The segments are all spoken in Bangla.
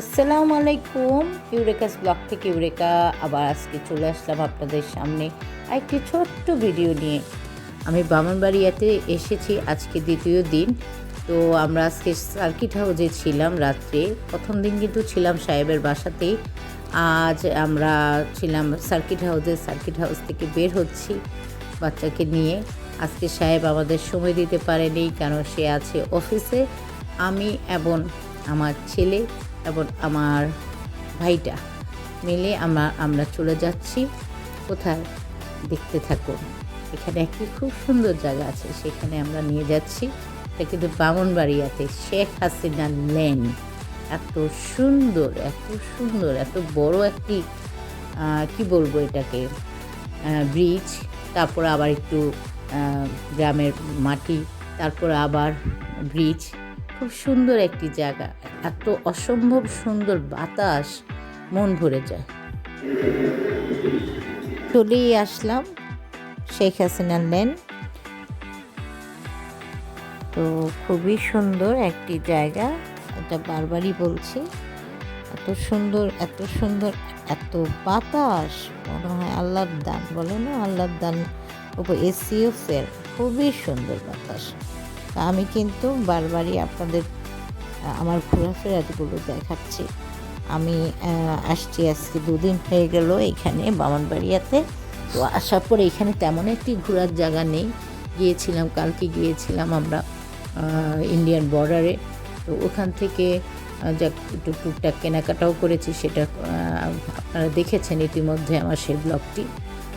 আসসালামু আলাইকুম, ইউরেকাস ব্লগ থেকে ইউরেকা, আবার আজকে চলে আসলাম আপনাদের সামনে একটি ছোট্ট ভিডিও নিয়ে। আমি বামনবাড়িয়াতে এসেছি, আজকে দ্বিতীয় দিন। তো আমরা আজকে সার্কিট হাউসে ছিলাম রাত্রে। প্রথম দিন কিন্তু ছিলাম সাহেবের বাসাতেই। আজ আমরা ছিলাম সার্কিট হাউসে, সার্কিট হাউস থেকে বের হচ্ছি বাচ্চাকে নিয়ে। আজকে সাহেব আমাদের সময় দিতে পারেনি, কারণ সে আছে অফিসে। আমি এবং আমার ছেলে এবং আমার ভাইটা মিলে আমরা আমরা চলে যাচ্ছি। কোথায়? দেখতে থাকুন এখানে একটি খুব সুন্দর জায়গা আছে, সেখানে আমরা নিয়ে যাচ্ছি। এটা কিন্তু বামনবাড়িয়াতে শেখ হাসিনা লেন। এত সুন্দর এত সুন্দর, এত বড় একটি কি বলব এটাকে? ব্রিজ, তারপর আবার একটু গ্রামের মাটি, তারপর আবার ব্রিজ। খুব সুন্দর একটি জায়গা। এত অসম্ভব সুন্দর বাতাস, মন ভরে যায়। চলেই আসলাম শেখ হাসিনা লেন। তো খুবই সুন্দর একটি জায়গা, এটা বারবারই বলছি। এত সুন্দর এত সুন্দর, এত বাতাস, মনে হয় আল্লাহর দান, বলে না? আল্লাহর দান উপর এসিও ফের খুবই সুন্দর বাতাস। আমি কিন্তু বারবারই আপনাদের আমার ঘোরাফেরাগুলো দেখাচ্ছি। আমি আসছি আজকে দুদিন হয়ে গেল এখানে বামনবাড়িয়াতে। তো আসার পরে এখানে তেমন একটি ঘোরার জায়গা নেই। গিয়েছিলাম, কালকে গিয়েছিলাম আমরা ইন্ডিয়ান বর্ডারে। তো ওখান থেকে যা টুকটাক কেনাকাটাও করেছি, সেটা আপনারা দেখেছেন ইতিমধ্যে আমার সেই ব্লগটি।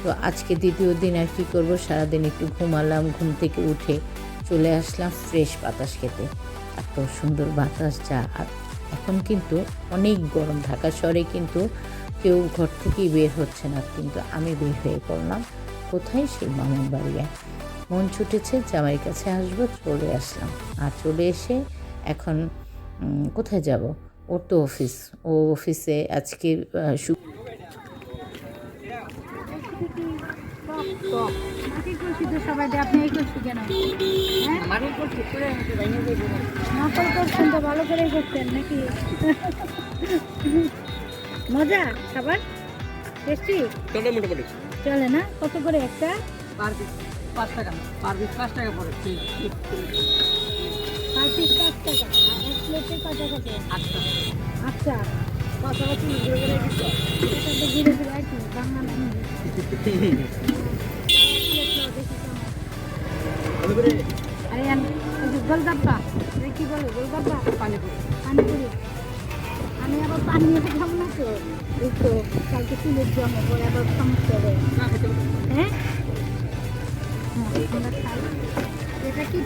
তো আজকে দ্বিতীয় দিন আর কী করব, সারাদিন একটু ঘুমালাম, ঘুম থেকে উঠে চলে আসলাম ফ্রেশ বাতাস খেতে। এত সুন্দর বাতাস যা। আর এখন কিন্তু অনেক গরম। ঢাকা শহরে কিন্তু কেউ ঘর থেকেই বের হচ্ছে না। কিন্তু আমি বের হয়ে পড়লাম কোথায় সেই মামুন বাড়িয়া মন ছুটেছে জামাইয়ের কাছে আসব, চলে আসলাম। আর চলে এসে এখন কোথায় যাব? ওর তো অফিস। ও অফিসে আজকে মাটির কলসি তো সবাই দেয়, আপনি এই কলসি কেন হ্যাঁ? নকল করছেন তো ভালো করেই করছেন নাকি মজা খাবার টেস্টি চলে মোটামুটি চলে না কত করে একটা পার পাঁচ টাকা পার পাঁচ টাকা পড়ে পার পাঁচ টাকা এক প্লেটে কত কত আট টাকা আচ্ছা পাশাপাশি ঘুরে ঘুরে ঘুরে ঘুরে আর কি আরে গোলগাপ্পা কি বলে, গোলগাপ্পা? পানিপুরি পানিপুরি আমি আবার পানি এসে খাব না তো এই তো, কালকে চুলের জন্য পরে আবার সমস্যা হবে। হ্যাঁ। এটা কি?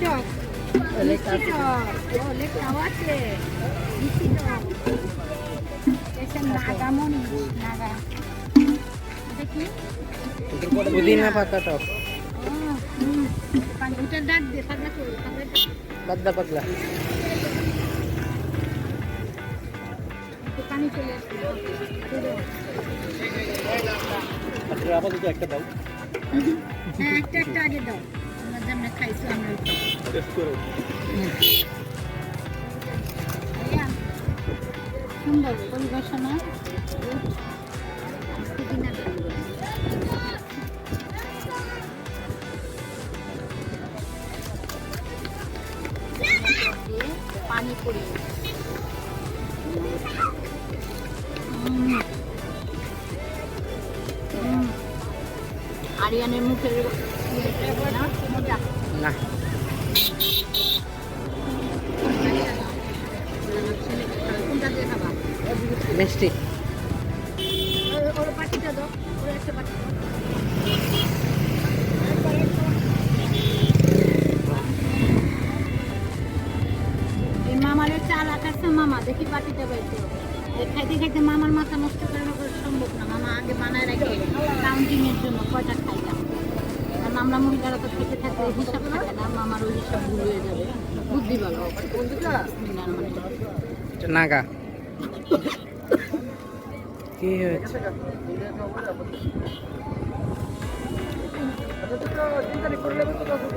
পুদিনা পাতা টক। করে। পাতলা আচ্ছা আপাতত একটা দাও। হ্যাঁ একটা একটা আগে দাও। আমরা যেমন খাইছি আমরা সুন্দর পরিবেশনা দিয়ে পানি। উম। আরিয়ানের মুখের না? মিষ্টি। ওর পাটিটা দাও। ওর একটা পাটি খাইতে খাইতে মামার মাথা নষ্ট করা সম্ভব না। মামা আগে বানায় রাখে কাউন্টিং এর জন্য কয়টা খাইতাম কারণ আমরা মহিলারা তো খেতে থাকলে হিসাব থাকে না মামার ওই হিসাব ভুল হয়ে যাবে। বুদ্ধি ভালো নাগা। কি হয়েছে? পানি আছে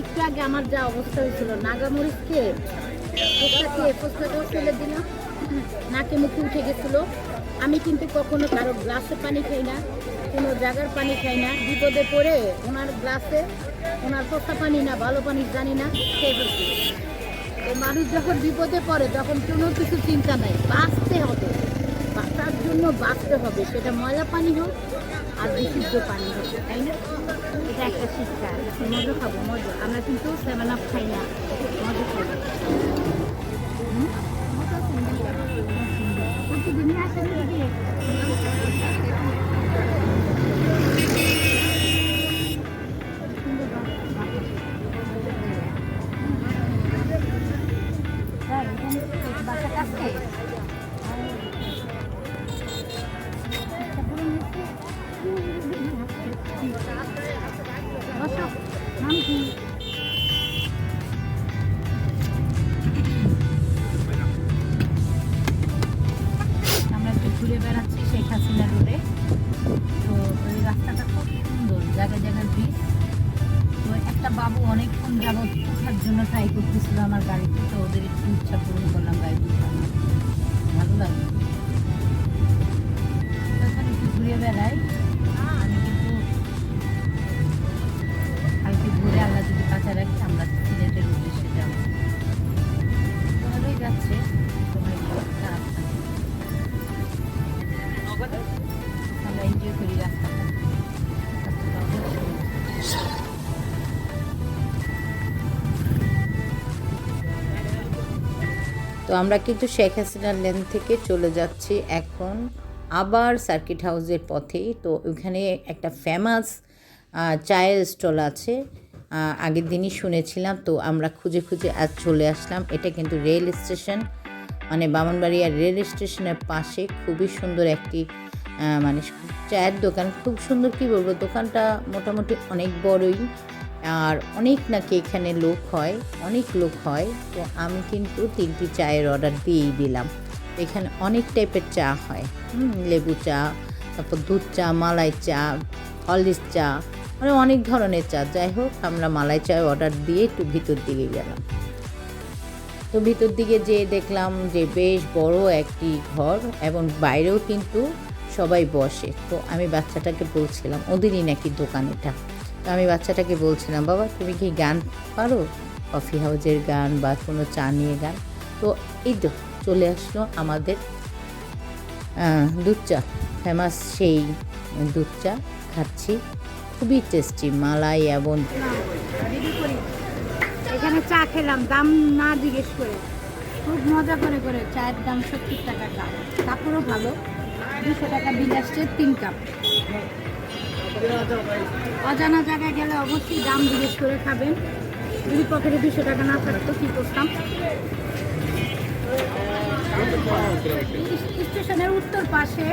একটু আগে আমার যা অবস্থা হয়েছিল নাগামরিচ খেয়ে ফেলে দিলাম। নাকে মুখে উঠে গেছিল। আমি কিন্তু কখনো কারও গ্লাসে পানি খাই না, কোনো জায়গার পানি খাই না। বিপদে পড়ে ওনার গ্লাসে ওনার পোস্তা পানি না, ভালো পানি জানি না, খেয়ে মানুষ যখন বিপদে পড়ে, তখন কোনো কিছু চিন্তা নাই, বাঁচতে হবে। বাঁচার জন্য বাঁচতে হবে। সেটা ময়লা পানি হোক আর বিশুদ্ধ পানি হোক, তাই না? এটা একটা শিক্ষা। মজা খাব, মজা। আমরা কিন্তু সেভেন আপ খাই না। মজা খাব বাবু অনেকক্ষণ যাবৎ উঠার জন্য ট্রাই করতেছিল আমার গাড়িতে, তো ওদের একটু ইচ্ছা পূরণ করলাম গাড়িতে। ভালো লাগল তো আমরা কিন্তু শেখ হাসিনার লেন থেকে চলে যাচ্ছি এখন আবার সার্কিট হাউসের পথেই। তো ওখানে একটা ফেমাস চায়ের স্টল আছে। আগের দিনই শুনেছিলাম, তো আমরা খুঁজে খুঁজে আজ চলে আসলাম। এটা কিন্তু রেল স্টেশন মানে বামনবাড়িয়া রেল স্টেশনের পাশে। খুবই সুন্দর একটি মানে চায়ের দোকান। খুব সুন্দর কি বলব? দোকানটা মোটামুটি অনেক বড়ই। আর অনেক নাকি এখানে লোক হয়, অনেক লোক হয়। তো আমি কিন্তু তিনটি চায়ের অর্ডার দিয়েই দিলাম। এখানে অনেক টাইপের চা হয়। লেবু চা, তারপর দুধ চা, মালাই চা হলদিস চা মানে অনেক ধরনের চা। যাই হোক, আমরা মালাই চায় অর্ডার দিয়ে একটু ভিতর দিকে গেলাম। তো ভিতর দিকে যেয়ে দেখলাম যে বেশ বড় একটি ঘর এবং বাইরেও কিন্তু সবাই বসে। তো আমি বাচ্চাটাকে বলছিলাম, ওদেরই নাকি দোকান এটা? তো আমি বাচ্চাটাকে বলছিলাম, বাবা, তুমি কি গান পারো? কফি হাউজের গান বা কোনো চা নিয়ে গান? তো এই তো চলে আসলো আমাদের দুধ চা। ফেমাস সেই দুধ চা খাচ্ছি। খুবই টেস্টি মালাই এবং এখানে চা খেলাম, দাম না জিজ্ঞেস করে। খুব মজা করে করে চায়ের দাম সত্তর টাকা কাপ কাপড়ও ভালো, দুশো টাকা বিল আসছে তিন কাপ অজানা জায়গায় গেলে অবশ্যই দাম জিজ্ঞেস করে খাবেন। যদি পকেটে দুশো টাকা না থাকতো কী করতাম? স্টেশনের উত্তর পাশে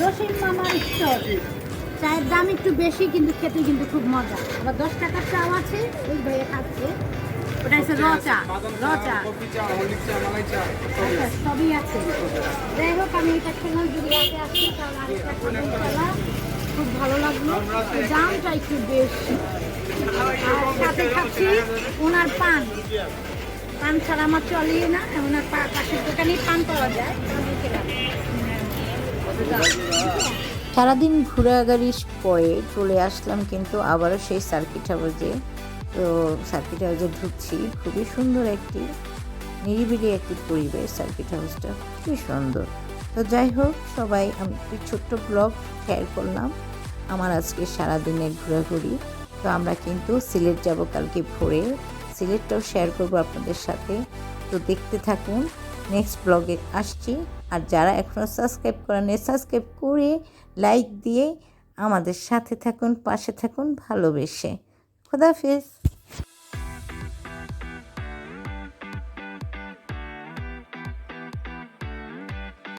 জসিম মামার স্টোর চায়ের দাম একটু বেশি কিন্তু খেতে কিন্তু খুব মজা। আবার দশ টাকার চাও আছে ওই ভাইয়া খাচ্ছে। ওটা হচ্ছে র চা র চা। আচ্ছা, সবই আছে। যাই হোক আমি এটা খেলাম যদি আসি তাহলে আরেকটা ভালো লাগল। দামটা একটু বেশি। আর সাথে খাচ্ছি ওনার পান। পান ছাড়া আমার চলেই না ওনার পাশের দোকানেই পান পাওয়া যায়। সারাদিন ঘোরাঘুরি পরে চলে আসলাম কিন্তু আবারও সেই সার্কিট হাউসে তো সার্কিট হাউসে ঢুকছি। খুবই সুন্দর একটি, নিরিবিলি একটি পরিবেশ সার্কিট হাউসটা খুবই সুন্দর। তো যাই হোক, সবাই আমি ছোট্ট ব্লগ শেয়ার করলাম। আমার আজকে সারাদিনের ঘোরাঘুরি। তো আমরা কিন্তু সিলেট যাব কালকে ভোরে। সিলেটটাও শেয়ার করব আপনাদের সাথে। তো দেখতে থাকুন নেক্সট ব্লগে আসছি। আর যারা এখনও সাবস্ক্রাইব করেন সাবস্ক্রাইব করে লাইক দিয়ে আমাদের সাথে থাকুন, পাশে থাকুন ভালোবেসে। খোদাফিজ